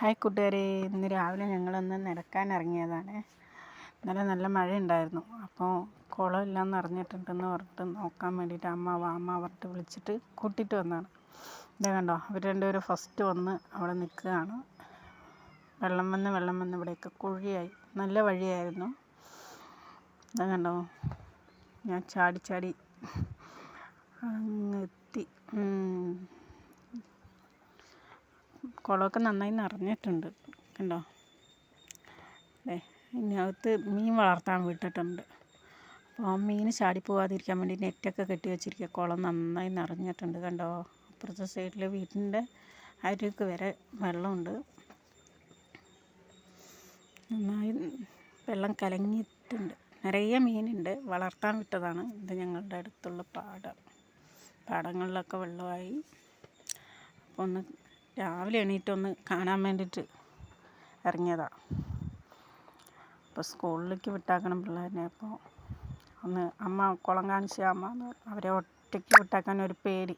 Hi കൂട്ടുകാരെ ഇന്ന് രാവിലെ ഞങ്ങളൊന്ന് നടക്കാൻ ഇറങ്ങിയതാണ്. ഇന്നലെ നല്ല മഴ ഉണ്ടായിരുന്നു അപ്പോൾ കുളമില്ലെന്ന് അറിഞ്ഞിട്ടുണ്ടെന്ന് പറഞ്ഞിട്ട് നോക്കാൻ വേണ്ടിയിട്ട് അമ്മ വാ അമ്മ പറഞ്ഞിട്ട് വിളിച്ചിട്ട് കൂട്ടിയിട്ട് വന്നതാണ്. ഇതേ കണ്ടോ അവർ രണ്ടുപേരും ഫസ്റ്റ് വന്ന് അവിടെ നിൽക്കുകയാണ്. വെള്ളം വന്ന് വെള്ളം വന്ന് ഇവിടെയൊക്കെ കുഴിയായി. നല്ല വഴിയായിരുന്നു. ഇതാ കണ്ടോ ഞാൻ ചാടി ചാടി അങ്ങ് കുളമൊക്കെ നന്നായി നിറഞ്ഞിട്ടുണ്ട്. കണ്ടോ? അതെ ഇതിനകത്ത് മീൻ വളർത്താൻ വിട്ടിട്ടുണ്ട്. അപ്പോൾ മീൻ ചാടി പോവാതിരിക്കാൻ വേണ്ടി നെറ്റൊക്കെ കെട്ടി വെച്ചിരിക്കുക കുളം നന്നായി നിറഞ്ഞിട്ടുണ്ട് കണ്ടോ? അപ്പുറത്തെ സൈഡിൽ വീടിന്റെ അരുക്ക് വരെ വെള്ളമുണ്ട്. നന്നായി വെള്ളം കലങ്ങിയിട്ടുണ്ട്. നിറയെ മീനുണ്ട്. വളർത്താൻ വിട്ടതാണ്. ഇത് ഞങ്ങളുടെ അടുത്തുള്ള പാടം. പാടങ്ങളിലൊക്കെ വെള്ളമായി. അപ്പോൾ ഒന്ന് രാവിലെ എണീറ്റൊന്ന് കാണാൻ വേണ്ടിയിട്ട് ഇറങ്ങിയതാണ് അപ്പോൾ സ്കൂളിലേക്ക് വിട്ടാക്കണം പിള്ളേരെ. അപ്പോൾ ഒന്ന് അമ്മ കുളം കാണിച്ച അമ്മ അവരെ ഒറ്റയ്ക്ക് വിട്ടാക്കാൻ ഒരു പേടി.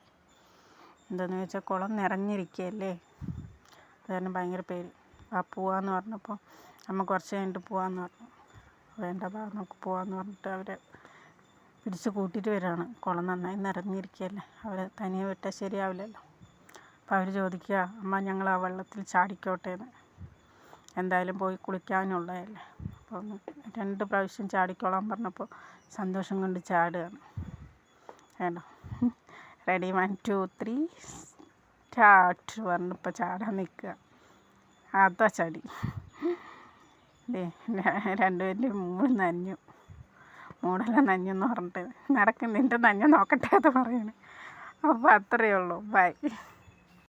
എന്താണെന്ന് വെച്ചാൽ കുളം നിറഞ്ഞിരിക്കുകയല്ലേ? അത് കാരണം ഭയങ്കര പേടി. ആ പോവാന്ന് പറഞ്ഞപ്പോൾ അമ്മ കുറച്ച് കഴിഞ്ഞിട്ട് പോവാന്ന് പറഞ്ഞു. വേണ്ട ബാ നമുക്ക് പോവാന്ന് പറഞ്ഞിട്ട് അവരെ പിടിച്ച് കൂട്ടിയിട്ട് വരികയാണ്. കുളം നന്നായി നിറഞ്ഞിരിക്കുകയല്ലേ? അവരെ തനിയെ വിട്ടാൽ ശരിയാവില്ലല്ലോ. അവർ ചോദിക്കുക അമ്മ ഞങ്ങൾ ആ വെള്ളത്തിൽ ചാടിക്കോട്ടെ എന്ന് എന്തായാലും പോയി കുളിക്കാനുള്ളതല്ലേ? അപ്പോൾ രണ്ട് പ്രാവശ്യം ചാടിക്കോളാൻ പറഞ്ഞപ്പോൾ സന്തോഷം കൊണ്ട് ചാടുകയാണ്. വേണ്ടോ ready one two three start പറഞ്ഞപ്പോൾ ചാടാൻ നിൽക്കുക. അതാ ചാടി. ദേ രണ്ടുപേരുടെ മൂട് നനഞ്ഞു. മൂടെല്ലാം നനഞ്ഞെന്ന് പറഞ്ഞിട്ട് നടക്കുന്നതിന്റെ നഞ്ഞു നോക്കട്ടെ എന്ന് പറയണേ. അപ്പോൾ അത്രയേ ഉള്ളൂ. ബൈ